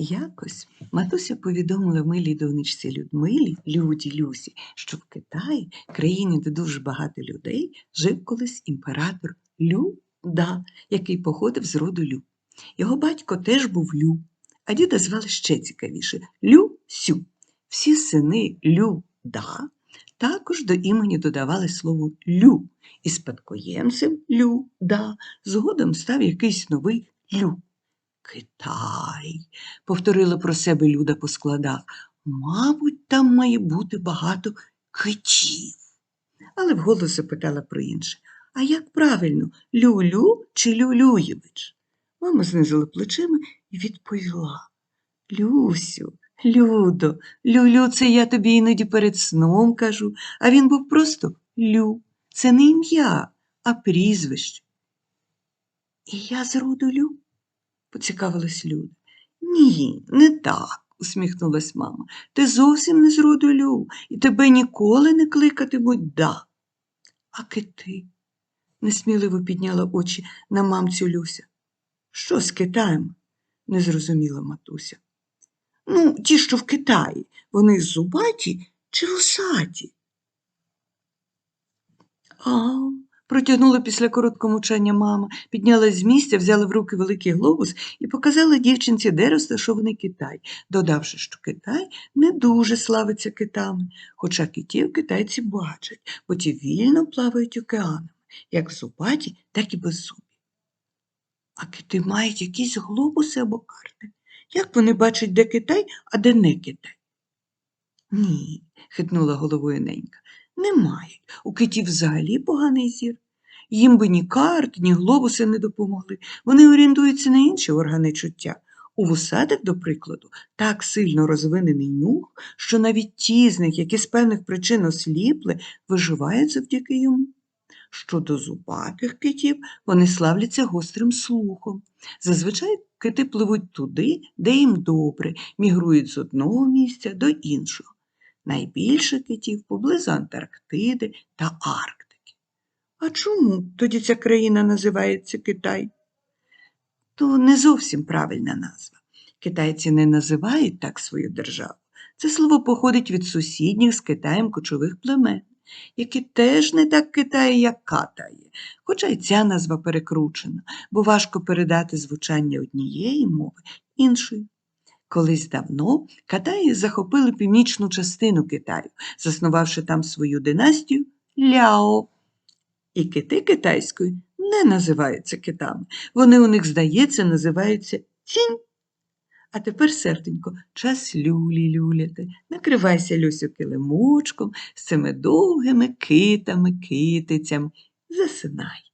Якось матуся повідомила милій донечці Людмилі, Люді Люсі, що в Китаї, країні, де дуже багато людей, жив колись імператор Люда, який походив з роду Лю. Його батько теж був Лю, а діда звали ще цікавіше Люсю. Всі сини Люда також до імені додавали слово Лю, і спадкоємцем Люда згодом став якийсь новий Лю. Китай, повторила про себе Люда по складах. Мабуть, там має бути багато китів. Але вголос запитала про інше. А як правильно, Люлю чи Люлюєвич? Мама знизила плечима і відповіла. Люсю, Людо, Люлю, це я тобі іноді перед сном кажу, а він був просто Лю. Це не ім'я, а прізвище. І я з роду Лю? Поцікавилась Люда. Ні, не так, усміхнулась мама. Ти зовсім не з роду Лю, і тебе ніколи не кликатимуть да. А кити? несміливо підняла очі на мамцю Люся. Що з Китаєм? не зрозуміла матуся. Ну, ті, що в Китаї, вони зубаті чи вусаті? А, протягнула після короткого мовчання мама, піднялась з місця, взяла в руки великий глобус і показала дівчинці, де розташований Китай, додавши, що Китай не дуже славиться китами, хоча китів китайці бачать, бо ті вільно плавають океанами, як в зубаті, так і беззубі. А кити мають якісь глобуси або карти. Як вони бачать, де Китай, а де не Китай? Ні, хитнула головою ненька. Не мають. У китів взагалі поганий зір. Їм би ні карт, ні глобуси не допомогли. Вони орієнтуються на інші органи чуття. У вусатих, до прикладу, так сильно розвинений нюх, що навіть ті з них, які з певних причин осліпли, виживають завдяки йому. Щодо зубатих китів, вони славляться гострим слухом. Зазвичай кити пливуть туди, де їм добре, мігрують з одного місця до іншого. Найбільше китів поблизу Антарктиди та Арктики. А чому тоді ця країна називається Китай? То не зовсім правильна назва. Китайці не називають так свою державу. Це слово походить від сусідніх з Китаєм кочових племен, які теж не так Китає, як Катає, хоча й ця назва перекручена, бо важко передати звучання однієї мови іншою. Колись давно Катаї захопили північну частину Китаю, заснувавши там свою династію Ляо. І кити китайською не називаються китами. Вони у них, здається, називаються цінь. А тепер, серденько, час люлі люляти. Накривайся, Люсю, килимочком з цими довгими китами, китицям. Засинай.